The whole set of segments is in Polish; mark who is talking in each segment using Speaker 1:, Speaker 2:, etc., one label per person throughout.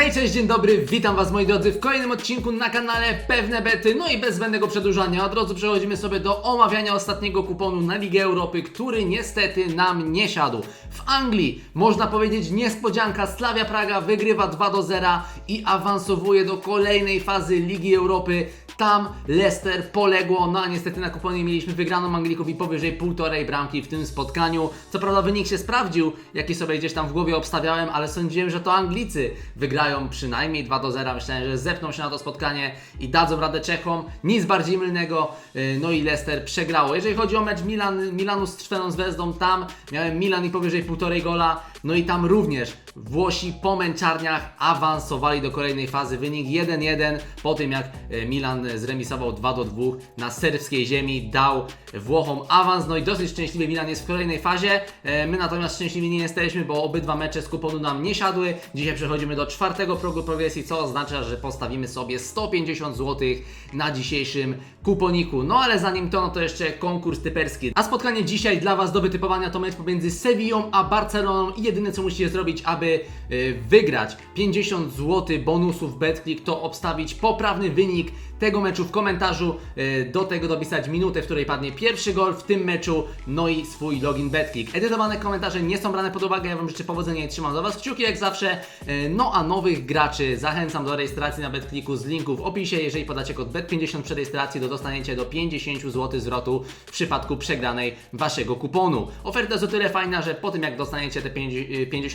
Speaker 1: Hej, cześć, dzień dobry, witam was moi drodzy w kolejnym odcinku na kanale Pewne Bety, no i bez zbędnego przedłużania, od razu przechodzimy sobie do omawiania ostatniego kuponu na Ligę Europy, który niestety nam nie siadł. W Anglii, można powiedzieć niespodzianka, Slavia Praga wygrywa 2 do 0 i awansowuje do kolejnej fazy Ligi Europy. Tam Leicester poległo, no a niestety na kuponie mieliśmy wygraną Anglików i powyżej półtorej bramki w tym spotkaniu. Co prawda wynik się sprawdził, jaki sobie gdzieś tam w głowie obstawiałem, ale sądziłem, że to Anglicy wygrają przynajmniej 2 do 0. Myślałem, że zepną się na to spotkanie i dadzą radę Czechom. Nic bardziej mylnego. Yy, No i Leicester przegrało. Jeżeli chodzi o mecz Milan, Milanu z Czerwoną Zvezdą, tam miałem Milan i powyżej półtorej gola. No i tam również Włosi po męczarniach awansowali do kolejnej fazy. Wynik 1-1 po tym jak e, Milan zremisował 2 do 2 na serbskiej ziemi, dał Włochom awans. No i dosyć szczęśliwy Milan jest w kolejnej fazie. E, My natomiast szczęśliwi nie jesteśmy, bo obydwa mecze z kuponu nam nie siadły. Dzisiaj przechodzimy do czwartego progu progresji, co oznacza, że postawimy sobie 150 zł na dzisiejszym kuponiku. No ale zanim to, no to jeszcze konkurs typerski. A spotkanie dzisiaj dla Was do wytypowania to mecz pomiędzy Sewillą a Barceloną i jedyne co musicie zrobić, aby y, wygrać 50 zł bonusów BetClick to obstawić poprawny wynik tego meczu w komentarzu, y, do tego dopisać minutę, w której padnie pierwszy gol w tym meczu, no i swój login BetClick. Edytowane komentarze nie są brane pod uwagę, ja Wam życzę powodzenia i trzymam za Was kciuki jak zawsze. Y, No a nowych graczy zachęcam do rejestracji na BetClicku z linku w opisie. Jeżeli podacie kod BET50 przy rejestracji, to dostaniecie do 50 zł zwrotu w przypadku przegranej Waszego kuponu. Oferta jest o tyle fajna, że po tym jak dostaniecie te 50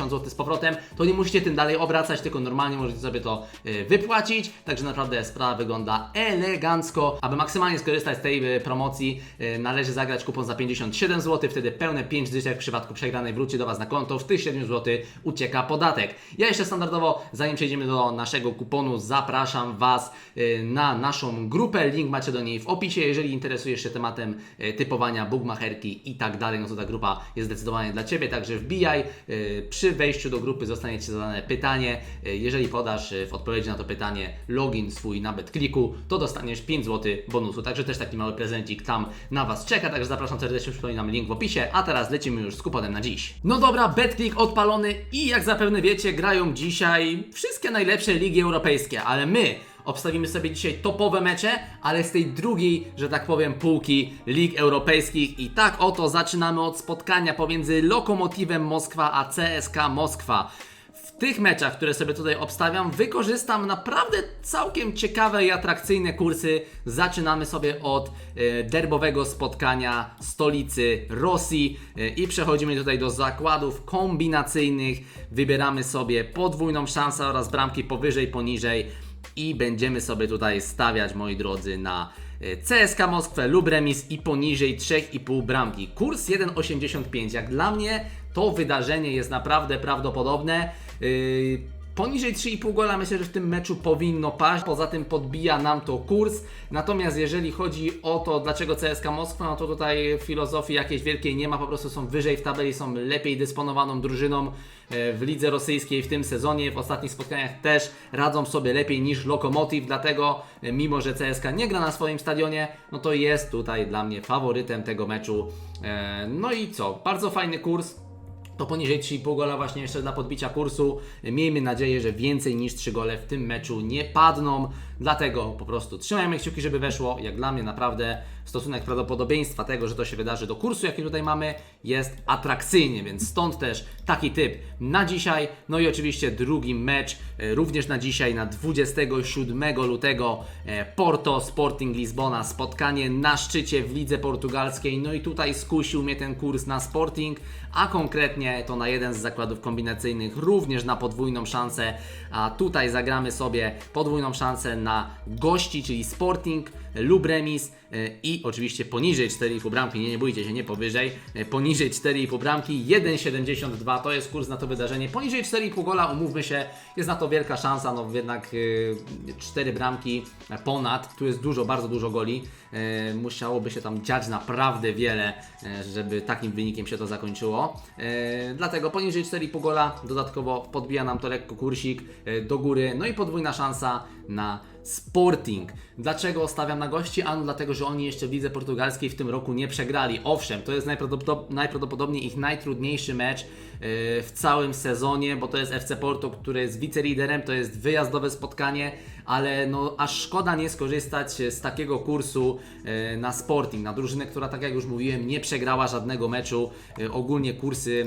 Speaker 1: zł z powrotem, to nie musicie tym dalej obracać, tylko normalnie możecie sobie to y, wypłacić. Także naprawdę sprawa wygląda elegancko. Aby maksymalnie skorzystać z tej y, promocji, y, należy zagrać kupon za 57 zł, wtedy pełne 5 dyszek w przypadku przegranej wróci do Was na konto. W tych 7 zł ucieka podatek. Ja jeszcze standardowo, zanim przejdziemy do naszego kuponu, zapraszam Was y, na naszą grupę. Link macie do niej w opisie. Jeżeli interesujesz się tematem y, typowania, bookmacherki i tak dalej, no to ta grupa jest zdecydowanie dla Ciebie. Także wbijaj. Y, Przy wejściu do grupy zostanie Ci zadane pytanie. Y, Jeżeli podasz y, w odpowiedzi na to pytanie login swój na BetClicku, to dostaniesz 5 zł bonusu. Także też taki mały prezencik tam na Was czeka. Także zapraszam serdecznie, przypominam link w opisie. A teraz lecimy już z kuponem na dziś. No dobra, BetClick odpalony i jak zapewne wiecie, grają dzisiaj wszystkie najlepsze ligi europejskie, ale my Obstawimy sobie dzisiaj topowe mecze, ale z tej drugiej, że tak powiem, półki lig europejskich. I tak oto zaczynamy od spotkania pomiędzy Lokomotywem Moskwa a CSK Moskwa. W tych meczach, które sobie tutaj obstawiam, wykorzystam naprawdę całkiem ciekawe i atrakcyjne kursy. Zaczynamy sobie od e, derbowego spotkania stolicy Rosji e, i przechodzimy tutaj do zakładów kombinacyjnych. Wybieramy sobie podwójną szansę oraz bramki powyżej, poniżej i będziemy sobie tutaj stawiać, moi drodzy, na e, CSK Moskwę lub remis i poniżej 3,5 bramki. Kurs 1,85. Jak dla mnie to wydarzenie jest naprawdę prawdopodobne. Yy, Poniżej 3,5 gola myślę, że w tym meczu powinno paść. Poza tym podbija nam to kurs. Natomiast jeżeli chodzi o to, dlaczego CSK Moskwa, no to tutaj filozofii jakiejś wielkiej nie ma. Po prostu są wyżej w tabeli, są lepiej dysponowaną drużyną e, w lidze rosyjskiej w tym sezonie. W ostatnich spotkaniach też radzą sobie lepiej niż Lokomotiv. Dlatego, e, mimo że CSK nie gra na swoim stadionie, no to jest tutaj dla mnie faworytem tego meczu. E, No i co? Bardzo fajny kurs to poniżej 3,5 gola właśnie jeszcze dla podbicia kursu. Miejmy nadzieję, że więcej niż 3 gole w tym meczu nie padną. Dlatego po prostu trzymajmy kciuki, żeby weszło. Jak dla mnie naprawdę stosunek prawdopodobieństwa tego, że to się wydarzy do kursu, jaki tutaj mamy, jest atrakcyjnie, więc stąd też taki typ na dzisiaj. No i oczywiście drugi mecz e, również na dzisiaj, na 27 lutego e, Porto Sporting Lizbona. Spotkanie na szczycie w lidze portugalskiej. No i tutaj skusił mnie ten kurs na Sporting, a konkretnie to na jeden z zakładów kombinacyjnych, również na podwójną szansę. A tutaj zagramy sobie podwójną szansę na gości, czyli Sporting lub remis e, i oczywiście poniżej 4,5 bramki, nie, nie bójcie się, nie powyżej, e, poniżej 4,5 bramki, 1,72 to jest kurs na to wydarzenie, poniżej 4,5 gola, umówmy się, jest na to wielka szansa, no jednak 4 bramki ponad, tu jest dużo, bardzo dużo goli, e, musiałoby się tam dziać naprawdę wiele, e, żeby takim wynikiem się to zakończyło, e, dlatego poniżej 4,5 gola, dodatkowo podbija nam to lekko kursik e, do góry, no i podwójna szansa na Sporting. Dlaczego stawiam na gości? Ano dlatego, że oni jeszcze w lidze portugalskiej w tym roku nie przegrali. Owszem, to jest najprawdopodobniej ich najtrudniejszy mecz yy, w całym sezonie, bo to jest FC Porto, który jest wiceliderem, to jest wyjazdowe spotkanie, ale no aż szkoda nie skorzystać z takiego kursu yy, na Sporting, na drużynę, która tak jak już mówiłem nie przegrała żadnego meczu. Yy, Ogólnie kursy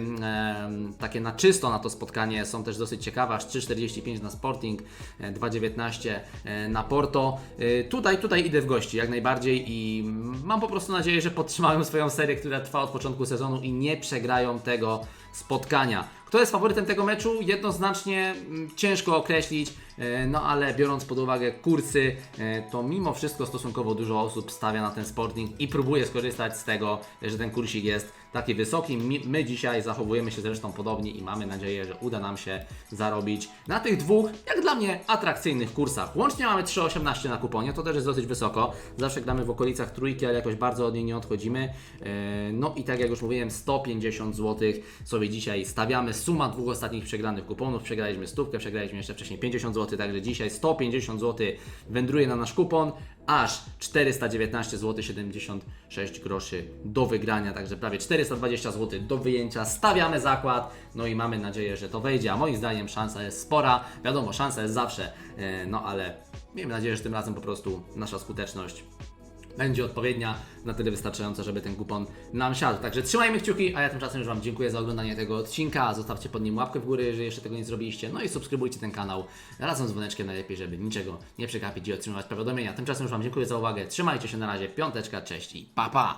Speaker 1: takie na czysto na to spotkanie są też dosyć ciekawe, aż 3,45 na Sporting, e, 2,19 e, na Porto. E, Tutaj, tutaj idę w gości jak najbardziej i mam po prostu nadzieję, że podtrzymają swoją serię, która trwa od początku sezonu i nie przegrają tego spotkania. Kto jest faworytem tego meczu? Jednoznacznie mm, ciężko określić, e, no ale biorąc pod uwagę kursy, e, to mimo wszystko stosunkowo dużo osób stawia na ten Sporting i próbuje skorzystać z tego, że ten kursik jest taki wysoki. My dzisiaj zachowujemy się zresztą podobnie i mamy nadzieję, że uda nam się zarobić na tych dwóch, jak dla mnie, atrakcyjnych kursach. Łącznie mamy 3,18 na kuponie, to też jest dosyć wysoko. Zawsze gramy w okolicach trójki, ale jakoś bardzo od niej nie odchodzimy. E, No i tak jak już mówiłem, 150 zł sobie dzisiaj stawiamy. Suma dwóch ostatnich przegranych kuponów. Przegraliśmy stówkę, przegraliśmy jeszcze wcześniej 50 zł, także dzisiaj 150 zł wędruje na nasz kupon. Aż 419 zł 76 groszy do wygrania, także prawie 420 zł do wyjęcia. Stawiamy zakład, no i mamy nadzieję, że to wejdzie, a moim zdaniem szansa jest spora. Wiadomo, szansa jest zawsze, e, no ale miejmy nadzieję, że tym razem po prostu nasza skuteczność będzie odpowiednia, na tyle wystarczająca, żeby ten kupon nam siadł. Także trzymajmy kciuki, a ja tymczasem już Wam dziękuję za oglądanie tego odcinka. Zostawcie pod nim łapkę w górę, jeżeli jeszcze tego nie zrobiliście. No i subskrybujcie ten kanał razem z dzwoneczkiem najlepiej, żeby niczego nie przegapić i otrzymywać powiadomienia. Tymczasem już Wam dziękuję za uwagę. Trzymajcie się na razie, piąteczka, cześć i pa pa!